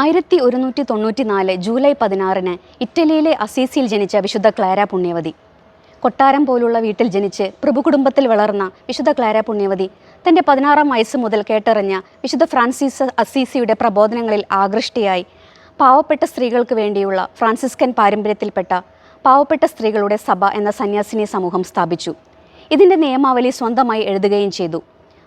ആയിരത്തി ഒരുന്നൂറ്റി തൊണ്ണൂറ്റി നാല് ജൂലൈ പതിനാറിന് ഇറ്റലിയിലെ അസീസിയിൽ ജനിച്ച വിശുദ്ധ ക്ലാര പുണ്യവതി. കൊട്ടാരം പോലുള്ള വീട്ടിൽ ജനിച്ച് പ്രഭുകുടുംബത്തിൽ വളർന്ന വിശുദ്ധ ക്ലാര പുണ്യവതി തന്റെ പതിനാറാം വയസ്സ് മുതൽ കേട്ടറിഞ്ഞ വിശുദ്ധ ഫ്രാൻസിസ് അസീസിയുടെ പ്രബോധനങ്ങളിൽ ആകൃഷ്ടയായി. പാവപ്പെട്ട സ്ത്രീകൾക്ക് വേണ്ടിയുള്ള ഫ്രാൻസിസ്കൻ പാരമ്പര്യത്തിൽപ്പെട്ട പാവപ്പെട്ട സ്ത്രീകളുടെ സഭ എന്ന സന്യാസിനി സമൂഹം സ്ഥാപിച്ചു. ഇതിന്റെ നിയമാവലി സ്വന്തമായി എഴുതുകയും ചെയ്തു.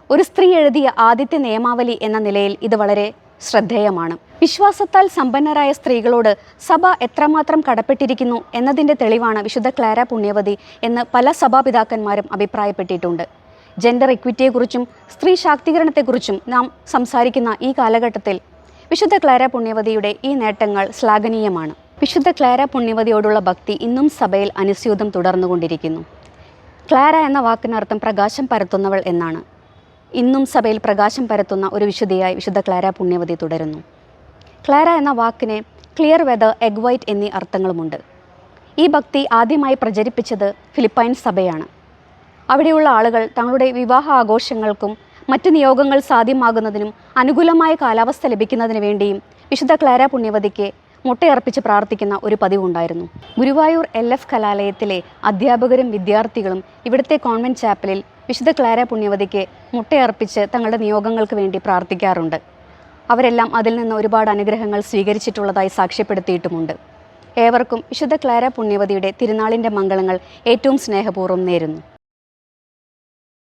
ഒരു സ്ത്രീ എഴുതിയ ആദ്യത്തെ നിയമാവലി എന്ന നിലയിൽ ഇത് വളരെ ശ്രദ്ധേയമാണ്. വിശ്വാസത്താൽ സമ്പന്നരായ സ്ത്രീകളോട് സഭ എത്രമാത്രം കടപ്പെട്ടിരിക്കുന്നു എന്നതിന്റെ തെളിവാണ് വിശുദ്ധ ക്ലാര പുണ്യവതി എന്ന് പല സഭാപിതാക്കന്മാരും അഭിപ്രായപ്പെട്ടിട്ടുണ്ട്. ജെൻഡർ ഇക്വിറ്റിയെക്കുറിച്ചും സ്ത്രീ ശാക്തീകരണത്തെക്കുറിച്ചും നാം സംസാരിക്കുന്ന ഈ കാലഘട്ടത്തിൽ വിശുദ്ധ ക്ലാര പുണ്യവതിയുടെ ഈ നേട്ടങ്ങൾ ശ്ലാഘനീയമാണ്. വിശുദ്ധ ക്ലാര പുണ്യവതിയോടുള്ള ഭക്തി ഇന്നും സഭയിൽ അനുസ്യൂതം തുടർന്നുകൊണ്ടിരിക്കുന്നു. ക്ലാര എന്ന വാക്കിനർത്ഥം പ്രകാശം പരത്തുന്നവൾ എന്നാണ്. ഇന്നും സഭയിൽ പ്രകാശം പരത്തുന്ന ഒരു വിശുദ്ധിയായി വിശുദ്ധ ക്ലാര പുണ്യവതി തുടരുന്നു. ക്ലാര എന്ന വാക്കിന് ക്ലിയർ വെതർ എഗ് വൈറ്റ് എന്നീ അർത്ഥങ്ങളുമുണ്ട്. ഈ ഭക്തി ആദ്യമായി പ്രചരിപ്പിച്ചത് ഫിലിപ്പൈൻ സഭയാണ്. അവിടെയുള്ള ആളുകൾ തങ്ങളുടെ വിവാഹ ആഘോഷങ്ങൾക്കും മറ്റ് നിയോഗങ്ങൾ സാധ്യമാകുന്നതിനും അനുകൂലമായ കാലാവസ്ഥ ലഭിക്കുന്നതിന് വേണ്ടിയും വിശുദ്ധ ക്ലാര പുണ്യവതിക്ക് മുട്ടയർപ്പിച്ച് പ്രാർത്ഥിക്കുന്ന ഒരു പതിവുണ്ടായിരുന്നു. ഗുരുവായൂർ എൽ എഫ് കലാലയത്തിലെ അധ്യാപകരും വിദ്യാർത്ഥികളും ഇവിടുത്തെ കോൺവെന്റ് ചാപ്പലിൽ വിശുദ്ധ ക്ലാര പുണ്യവതിക്ക് മുട്ടയർപ്പിച്ച് തങ്ങളുടെ നിയോഗങ്ങൾക്ക് വേണ്ടി പ്രാർത്ഥിക്കാറുണ്ട്. അവരെല്ലാം അതിൽ നിന്ന് ഒരുപാട് അനുഗ്രഹങ്ങൾ സ്വീകരിച്ചിട്ടുള്ളതായി സാക്ഷ്യപ്പെടുത്തിയിട്ടുമുണ്ട്. ഏവർക്കും വിശുദ്ധ ക്ലാര പുണ്യവതിയുടെ തിരുനാളിന്റെ മംഗളങ്ങൾ ഏറ്റവും സ്നേഹപൂർവം നേരുന്നു.